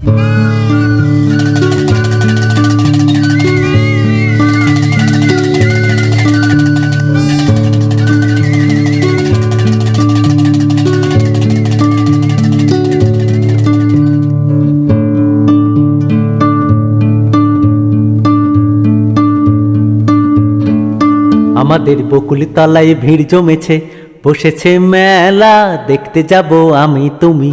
আমাদের বকুল তলায় ভিড় জমেছে বসেছে মেলা দেখতে যাব আমি তুমি।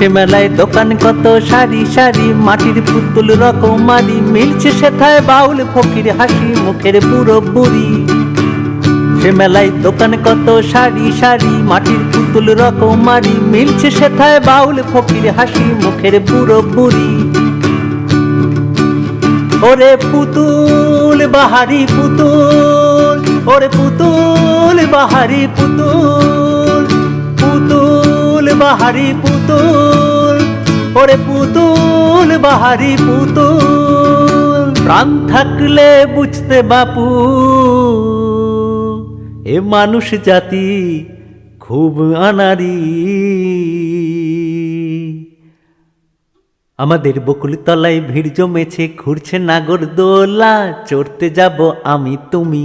সে মেলায় দোকান কত সারি সারি মাটির পুতুল রকমারি মিলছে সেথায় বাউল, ফকির হাসি, মুখের পুরো বুড়ি সে মেলায় দোকান কত সারি সারি মাটির পুতুল রকমারি মিলছে সেথায় বাউল, ফকির হাসি, মুখের পুরো বুড়ি ওরে পুতুল, বাহারি পুতুল, ওরে পুতুল, বাহারি পুতুল। বাহারি পুতুল, ওরে পুতুল বাহারি পুতুল, প্রাণ থাকলে বুঝতে বাপু, এ মানুষ জাতি খুব আনারি। আমাদের বকুলতলায় ভিড় জমেছে, ঘুরছে নাগর দোলা চড়তে যাব আমি তুমি।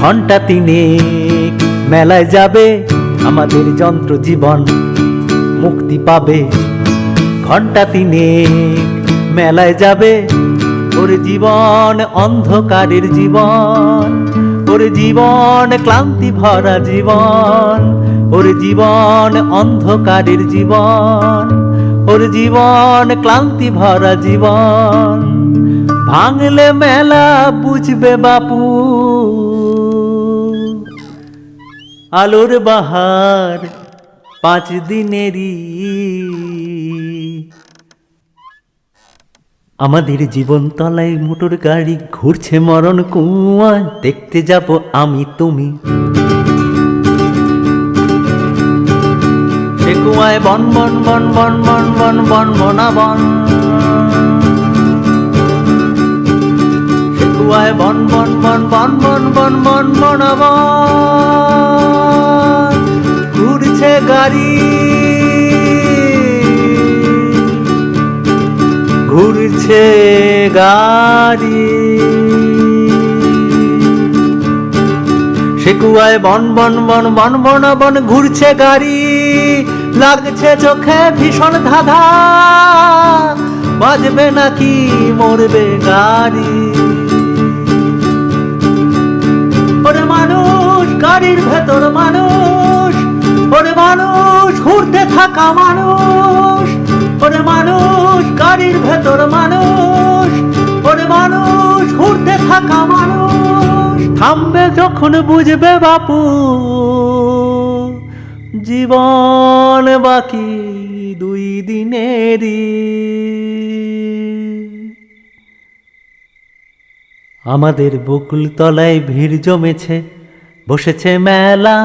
ঘণ্টা তিনেক মেলায় যাবে, আমাদের যন্ত্র জীবন মুক্তি পাবে। ঘণ্টা তিনেক মেলায় যাবে, ওর জীবন অন্ধকারের জীবন, ওর জীবন ক্লান্তি ভরা জীবন, ওর জীবন অন্ধকারের জীবন, ওর জীবন ক্লান্তি ভরা জীবন। ভাঙলে মেলা বুঝবে বাপু আলোর বাহার পাঁচ দিনেরই আমাদের জীবন তলায় মোটর গাড়ি ঘুরছে মরণ কুয়া দেখতে যাব আমি তুমি সে কুয়ায় বন বন বন বন বন বন বন বনা বন কুয়ায় বন বন বন বন বন বন বন বনা বন গাড়ি। ঘুরছে গাড়ি। সে কুয়ায় বন বন বন বন বন বন, ঘুরছে গাড়ি। লাগছে চোখে ভীষণ ধাঁধা। বাজবে নাকি, মরবে গাড়ি। মানুষ, গাড়ির ভেতর মানুষ মানুষ, ঘুরতে থাকা মানুষ, ওরে মানুষ, গাড়ির ভেতর মানুষ, ওরে মানুষ, ঘুরতে থাকা মানুষ। থামবে যখন বুঝবে বাপু, জীবন বাকি দুই দিনেরই। আমাদের বকুল তলায় ভিড় জমেছে, বসেছে মেলা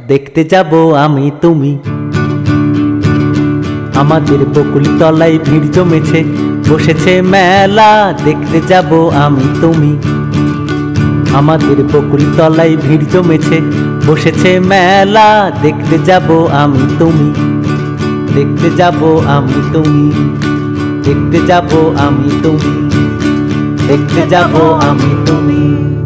দেখতে যাব আমি তুমি। আমাদের বকুল তলায় ভিড় জমেছে, বসেছে মেলা, দেখতে যাব আমি তুমি। আমাদের বকুল তলায় ভিড় জমেছে, বসেছে মেলা, দেখতে যাব আমি তুমি। দেখতে যাব আমি তুমি। দেখতে যাব আমি তুমি। দেখতে যাব আমি তুমি।